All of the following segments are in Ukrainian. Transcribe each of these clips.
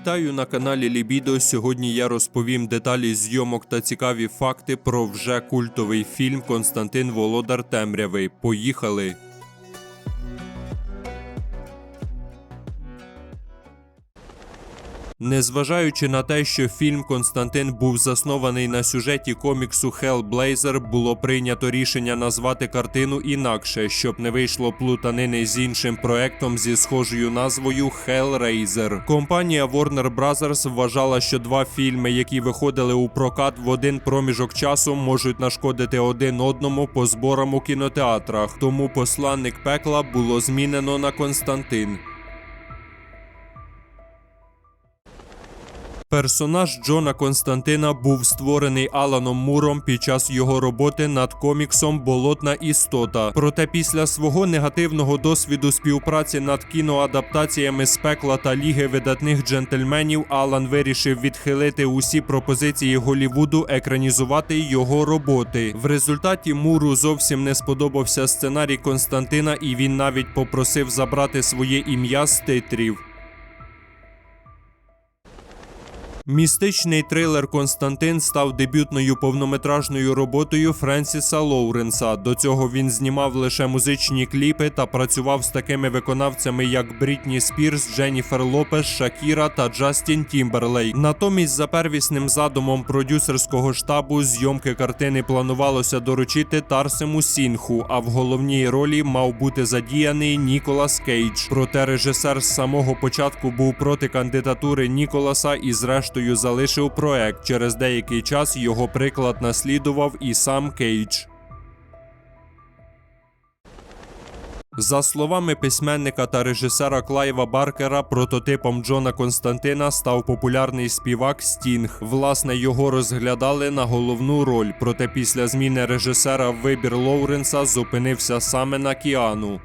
Вітаю на каналі Лібідо. Сьогодні я розповім деталі зйомок та цікаві факти про вже культовий фільм Константин Володар Темрявий. Поїхали! Незважаючи на те, що фільм Константин був заснований на сюжеті коміксу Hellblazer, було прийнято рішення назвати картину інакше, щоб не вийшло плутанини з іншим проектом зі схожою назвою Hellraiser. Компанія Warner Bros. вважала, що два фільми, які виходили у прокат в один проміжок часу, можуть нашкодити один одному по зборам у кінотеатрах. Тому посланник пекла було змінено на Константин. Персонаж Джона Константина був створений Аланом Муром під час його роботи над коміксом Болотна істота. Проте після свого негативного досвіду співпраці над кіноадаптаціями з пекла та ліги видатних джентльменів Алан вирішив відхилити усі пропозиції Голівуду екранізувати його роботи. В результаті Муру зовсім не сподобався сценарій Константина, і він навіть попросив забрати своє ім'я з титрів. Містичний трилер Константин став дебютною повнометражною роботою Френсіса Лоуренса. До цього він знімав лише музичні кліпи та працював з такими виконавцями, як Брітні Спірс, Дженніфер Лопес, Шакіра та Джастін Тімберлей. Натомість, за первісним задумом продюсерського штабу, зйомки картини планувалося доручити Тарсему Сінху, а в головній ролі мав бути задіяний Ніколас Кейдж. Проте режисер з самого початку був проти кандидатури Ніколаса і зрештою залишив проект. Через деякий час його приклад наслідував і сам Кейдж. За словами письменника та режисера Клайва Баркера, прототипом Джона Константина став популярний співак Стінг. Власне, його розглядали на головну роль. Проте після зміни режисера вибір Лоуренса зупинився саме на Кіану.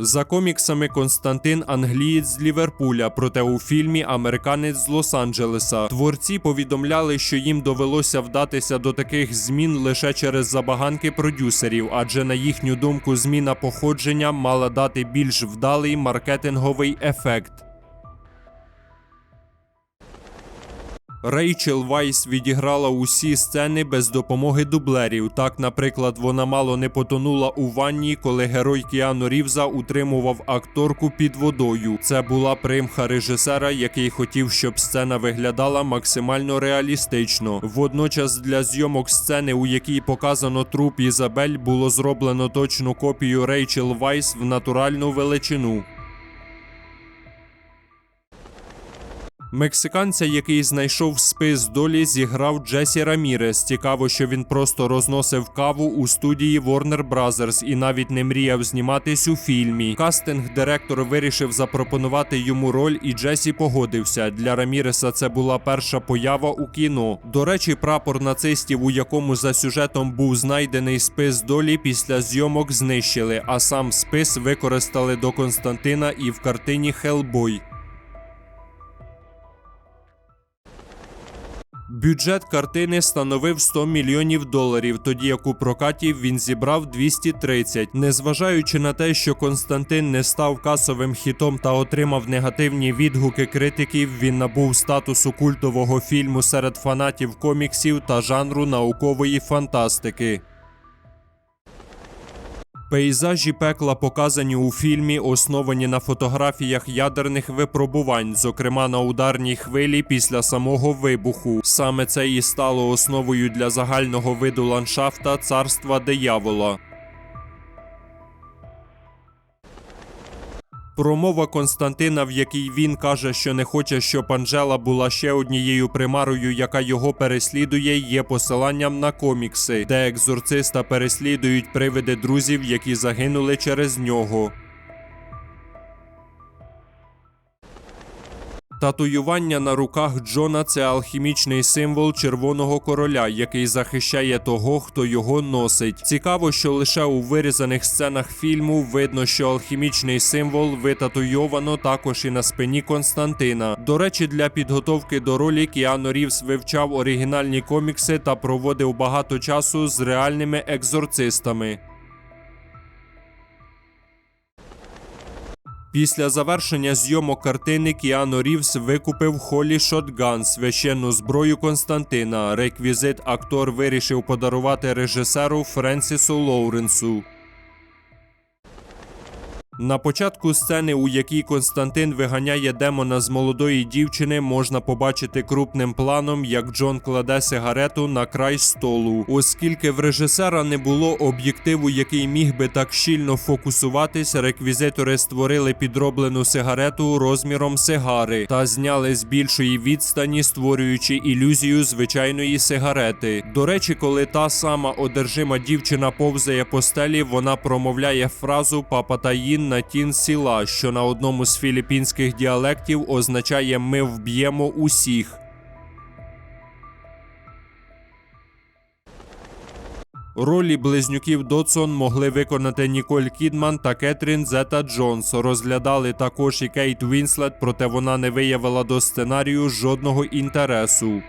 За коміксами Константин англієць з Ліверпуля, проте у фільмі американець з Лос-Анджелеса. Творці повідомляли, що їм довелося вдатися до таких змін лише через забаганки продюсерів, адже на їхню думку, зміна походження мала дати більш вдалий маркетинговий ефект. Рейчел Вайс відіграла усі сцени без допомоги дублерів. Так, наприклад, вона мало не потонула у ванні, коли герой Кіану Рівза утримував акторку під водою. Це була примха режисера, який хотів, щоб сцена виглядала максимально реалістично. Водночас для зйомок сцени, у якій показано труп Ізабель, було зроблено точну копію Рейчел Вайс в натуральну величину. Мексиканця, який знайшов спис долі, зіграв Джесі Рамірес. Цікаво, що він просто розносив каву у студії Warner Brothers і навіть не мріяв зніматись у фільмі. Кастинг-директор вирішив запропонувати йому роль, і Джесі погодився. Для Раміреса це була перша поява у кіно. До речі, прапор нацистів, у якому за сюжетом був знайдений спис долі, після зйомок знищили, а сам спис використали до Константина і в картині Хелбой. Бюджет картини становив 100 мільйонів доларів, тоді як у прокаті він зібрав 230. Незважаючи на те, що Константин не став касовим хітом та отримав негативні відгуки критиків, він набув статусу культового фільму серед фанатів коміксів та жанру наукової фантастики. Пейзажі пекла показані у фільмі, основані на фотографіях ядерних випробувань, зокрема на ударній хвилі після самого вибуху. Саме це і стало основою для загального виду ландшафта царства диявола. Промова Константина, в якій він каже, що не хоче, щоб Анжела була ще однією примарою, яка його переслідує, є посиланням на комікси, де екзорциста переслідують привиди друзів, які загинули через нього. Татуювання на руках Джона це алхімічний символ червоного короля, який захищає того, хто його носить. Цікаво, що лише у вирізаних сценах фільму видно, що алхімічний символ витатуйовано також і на спині Константина. До речі, для підготовки до ролі Кіану Рівс вивчав оригінальні комікси та проводив багато часу з реальними екзорцистами. Після завершення зйомок картини Кіано Рівс викупив Холі Шотган, священну зброю Константина. Реквізит актор вирішив подарувати режисеру Френсісу Лоуренсу. На початку сцени, у якій Константин виганяє демона з молодої дівчини, можна побачити крупним планом, як Джон кладе сигарету на край столу. Оскільки в режисера не було об'єктиву, який міг би так щільно фокусуватись, реквізитори створили підроблену сигарету розміром сигари та зняли з більшої відстані, створюючи ілюзію звичайної сигарети. До речі, коли та сама одержима дівчина повзає по стелі, вона промовляє фразу Папатаїн на тін сіла, що на одному з філіппінських діалектів означає Ми вб'ємо усіх. Ролі близнюків Додсон могли виконати Ніколь Кідман та Кетрін Зета Джонс. Розглядали також і Кейт Вінслет, проте вона не виявила до сценарію жодного інтересу.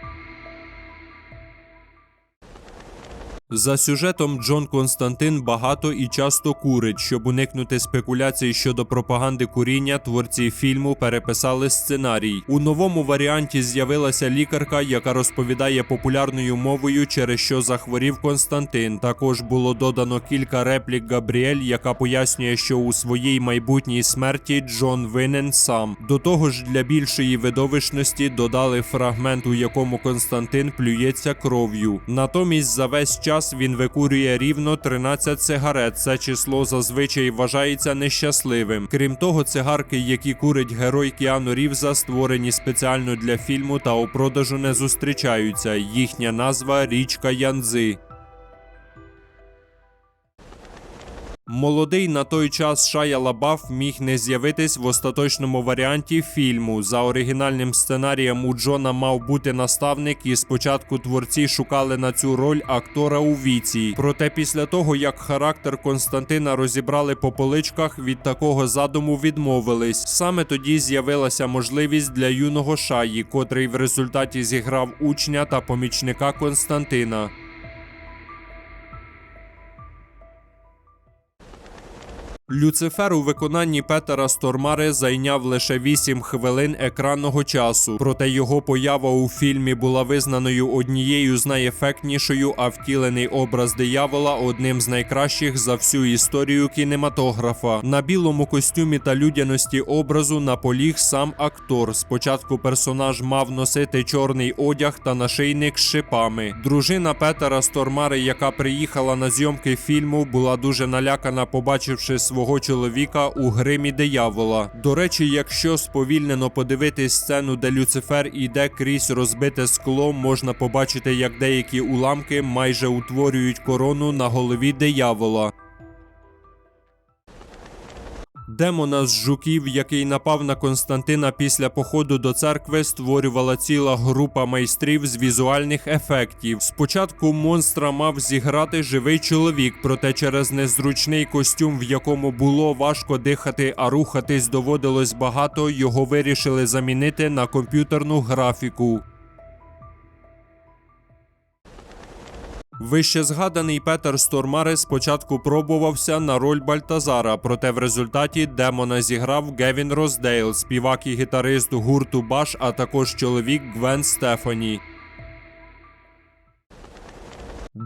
За сюжетом Джон Константин багато і часто курить. Щоб уникнути спекуляцій щодо пропаганди куріння, творці фільму переписали сценарій. У новому варіанті з'явилася лікарка, яка розповідає популярною мовою, через що захворів Константин. Також було додано кілька реплік Габріель, яка пояснює, що у своїй майбутній смерті Джон винен сам. До того ж, для більшої видовищності додали фрагмент, у якому Константин плюється кров'ю. Натомість за весь час він викурює рівно 13 сигарет. Це число зазвичай вважається нещасливим. Крім того, цигарки, які курить герой Кіану Рівза, створені спеціально для фільму та у продажу не зустрічаються. Їхня назва річка Янзи. Молодий на той час Шая Лабаф міг не з'явитись в остаточному варіанті фільму. За оригінальним сценарієм у Джона мав бути наставник, і спочатку творці шукали на цю роль актора у віці. Проте після того, як характер Константина розібрали по поличках, від такого задуму відмовились. Саме тоді з'явилася можливість для юного Шаї, котрий в результаті зіграв учня та помічника Константина. Люцифер у виконанні Петера Стормари зайняв лише 8 хвилин екранного часу, проте його поява у фільмі була визнаною однією з найефектнішою, а втілений образ диявола одним з найкращих за всю історію кінематографа. На білому костюмі та людяності образу наполіг сам актор. Спочатку персонаж мав носити чорний одяг та нашийник з шипами. Дружина Петера Стормари, яка приїхала на зйомки фільму, була дуже налякана, побачивши свого чоловіка у гримі диявола. До речі, якщо сповільнено подивитись сцену, де Люцифер іде крізь розбите скло, можна побачити, як деякі уламки майже утворюють корону на голові диявола. Демона з жуків, який напав на Константина після походу до церкви, створювала ціла група майстрів з візуальних ефектів. Спочатку монстра мав зіграти живий чоловік, проте через незручний костюм, в якому було важко дихати, а рухатись доводилось багато, його вирішили замінити на комп'ютерну графіку. Вище згаданий Петер Стормари спочатку пробувався на роль Бальтазара, проте в результаті демона зіграв Гевін Роздейл, співак і гітарист гурту Баш, а також чоловік Гвен Стефані.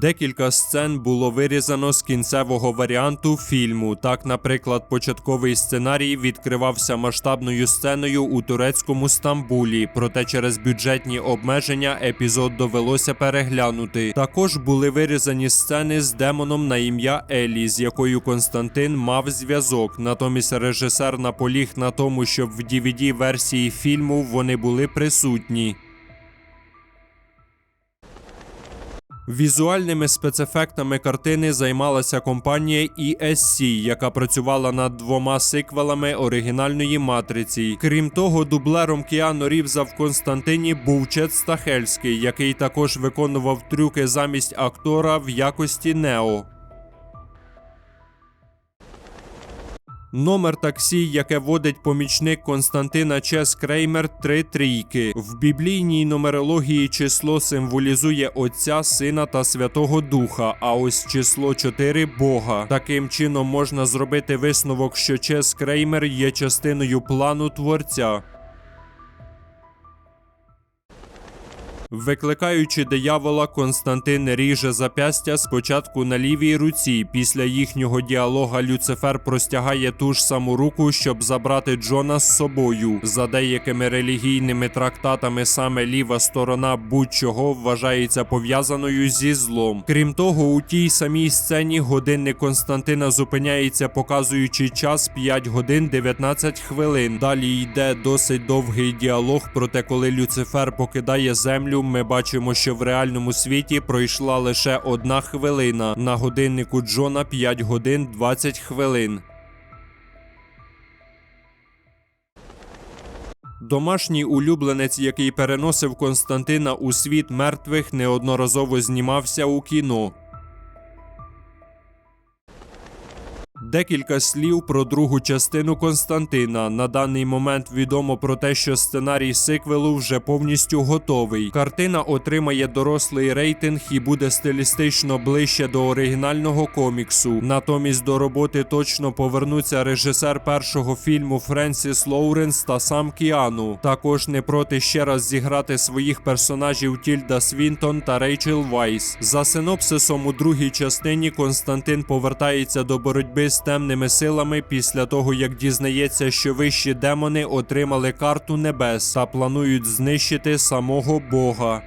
Декілька сцен було вирізано з кінцевого варіанту фільму. Так, наприклад, початковий сценарій відкривався масштабною сценою у турецькому Стамбулі, проте через бюджетні обмеження епізод довелося переглянути. Також були вирізані сцени з демоном на ім'я Елі, з якою Константин мав зв'язок. Натомість режисер наполіг на тому, щоб в dvd версії фільму вони були присутні. Візуальними спецефектами картини займалася компанія ESC, яка працювала над двома сиквелами оригінальної матриці. Крім того, дублером Кіану Рівза в Константині був Чет Стахельський, який також виконував трюки замість актора в якості Нео. Номер таксі, яке водить помічник Константина Чес Креймер, три трійки. В біблійній нумерології число символізує Отця, Сина та Святого Духа, а ось число 4 Бога. Таким чином можна зробити висновок, що Чес Креймер є частиною плану Творця. Викликаючи диявола, Константин ріже запястя спочатку на лівій руці. Після їхнього діалога Люцифер простягає ту ж саму руку, щоб забрати Джона з собою. За деякими релігійними трактатами саме ліва сторона будь-чого вважається пов'язаною зі злом. Крім того, у тій самій сцені годинник Константина зупиняється, показуючи час 5 годин 19 хвилин. Далі йде досить довгий діалог. Проте, коли Люцифер покидає землю, ми бачимо, що в реальному світі пройшла лише одна хвилина. На годиннику Джона 5 годин 20 хвилин. Домашній улюбленець, який переносив Константина у світ мертвих, неодноразово знімався у кіно. Декілька слів про другу частину Константина. На даний момент відомо про те, що сценарій сиквелу вже повністю готовий. Картина отримає дорослий рейтинг і буде стилістично ближче до оригінального коміксу. Натомість до роботи точно повернуться режисер першого фільму Френсіс Лоуренс та сам Кіану. Також не проти ще раз зіграти своїх персонажів Тільда Свінтон та Рейчел Вайс. За синопсисом у другій частині Константин повертається до боротьби з темними силами після того, як дізнається, що вищі демони отримали карту небес та планують знищити самого Бога.